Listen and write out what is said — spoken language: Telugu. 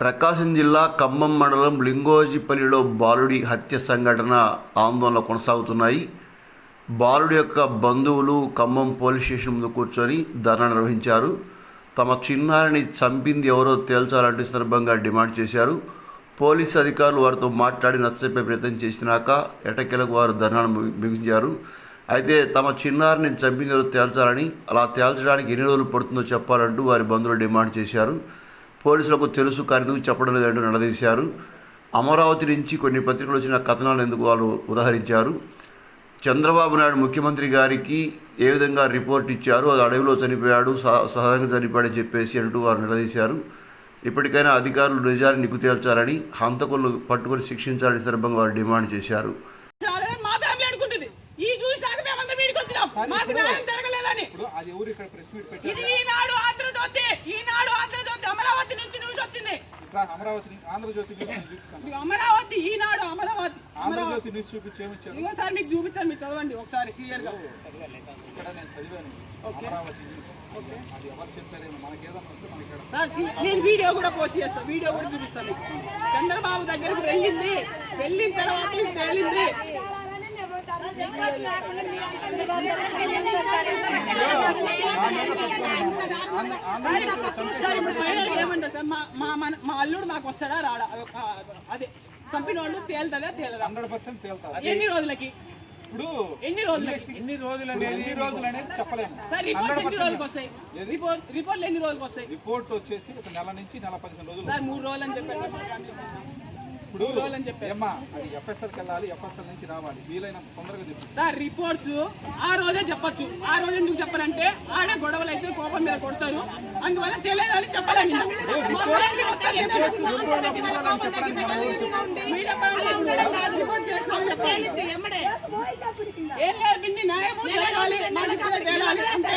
ప్రకాశం జిల్లా ఖమ్మం మండలం లింగోజిపల్లిలో బాలుడి హత్య సంఘటన ఆందోళన కొనసాగుతున్నాయి. బాలుడి యొక్క బంధువులు ఖమ్మం పోలీస్ స్టేషన్ ముందు కూర్చొని ధర్నా నిర్వహించారు. తమ చిన్నారిని చంపింది ఎవరో తేల్చాలంటూ సందర్భంగా డిమాండ్ చేశారు. పోలీస్ అధికారులు వారితో మాట్లాడి నచ్చజెప్పే ప్రయత్నం చేసినాక ఎటకెలకు వారు ధర్నాను ముగించారు. అయితే తమ చిన్నారిని చంపింది ఎవరో తేల్చాలని అలా తేల్చడానికి ఎన్ని రోజులు పడుతుందో చెప్పాలంటూ వారి బంధువులు డిమాండ్ చేశారు. పోలీసులకు తెలుసు కానీ ఎందుకు చెప్పడం లేదంటూ నిలదీశారు. అమరావతి నుంచి కొన్ని పత్రికలు వచ్చిన కథనాలు ఎందుకు వాళ్ళు ఉదాహరించారు? చంద్రబాబు నాయుడు ముఖ్యమంత్రి గారికి ఏ విధంగా రిపోర్ట్ ఇచ్చారు? అది అడవిలో చనిపోయాడు సహ- సహజంగా చనిపోయాడని చెప్పేసి అంటూ వారు నిలదీశారు. ఇప్పటికైనా అధికారులు నిజాన్ని నిగ్గు తేల్చాలని హంతకులను పట్టుకొని శిక్షించాలని సందర్భంగా వారు డిమాండ్ చేశారు. ఈనాడు ఆంధ్రజ్యోతి ఈనాడు ఆంధ్రజ్యోతి అమరావతి నుంచి న్యూస్ అమరావతి ఆంధ్రజ్యోతి చూపిస్తాను. అమరావతి ఈనాడు అమరావతి. అమరావతి ఆంధ్రజ్యోతి న్యూస్ చూపించి ఏమిచ్చారు ఇదిగో సార్ మీకు చూపించాను మీరు చదవండి ఒకసారి క్లియర్గా ఇక్కడ నేను చదివాను. అమరావతి న్యూస్ అది ఎవరు చెప్పారేమో మనకేదన్నా వస్తే మనకి ఇక్కడ సార్ చి- నేను వీడియో కూడా పోస్ట్ చేస్తాను వీడియో కూడా చూపిస్తాను. చంద్రబాబు దగ్గరికి వెళ్ళింది వెళ్ళిన తర్వాత తేలింది. సార్ ఇప్పుడు ఫైనల్ ఏమంటారు సార్ మా మా అల్లుడు మాకు వస్తాడా రాడా అదే చంపిన వాళ్ళు తేలుతుందా తేలదా పర్సెంట్ ఎన్ని రోజులకి ఇప్పుడు ఎన్ని రోజులు ఎన్ని రోజులు ఎన్ని రోజులు అనేది చెప్పలేము రిపోర్ట్ ఎన్ని రోజులకు వస్తాయి రిపోర్ట్ రిపోర్ట్ ఎన్ని రోజులకు వస్తాయి రిపోర్ట్ వచ్చేసి ఒక నెల నుంచి నెల పదిహేను రోజులు సార్ మూడు రోజులు అని చెప్పారు ఇప్పుడు ఏమ్మా అది ఎఫ్ఎస్ఎల్కి వెళ్ళాలి ఎఫ్ఎస్ఎల్ నుంచి రావాలి. వీలైనంత తొందరగా చెప్పి సార్ రిపోర్ట్స్ ఆ రోజే చెప్పొచ్చు. ఆ రోజు ఎందుకు చెప్పారంటే ఆడే గొడవలు అయితే కోపం మీద కొడతారు. అందువల్ల తెలియదని చెప్పాలని ఏం లేదు న్యాయము కూడా అంతే.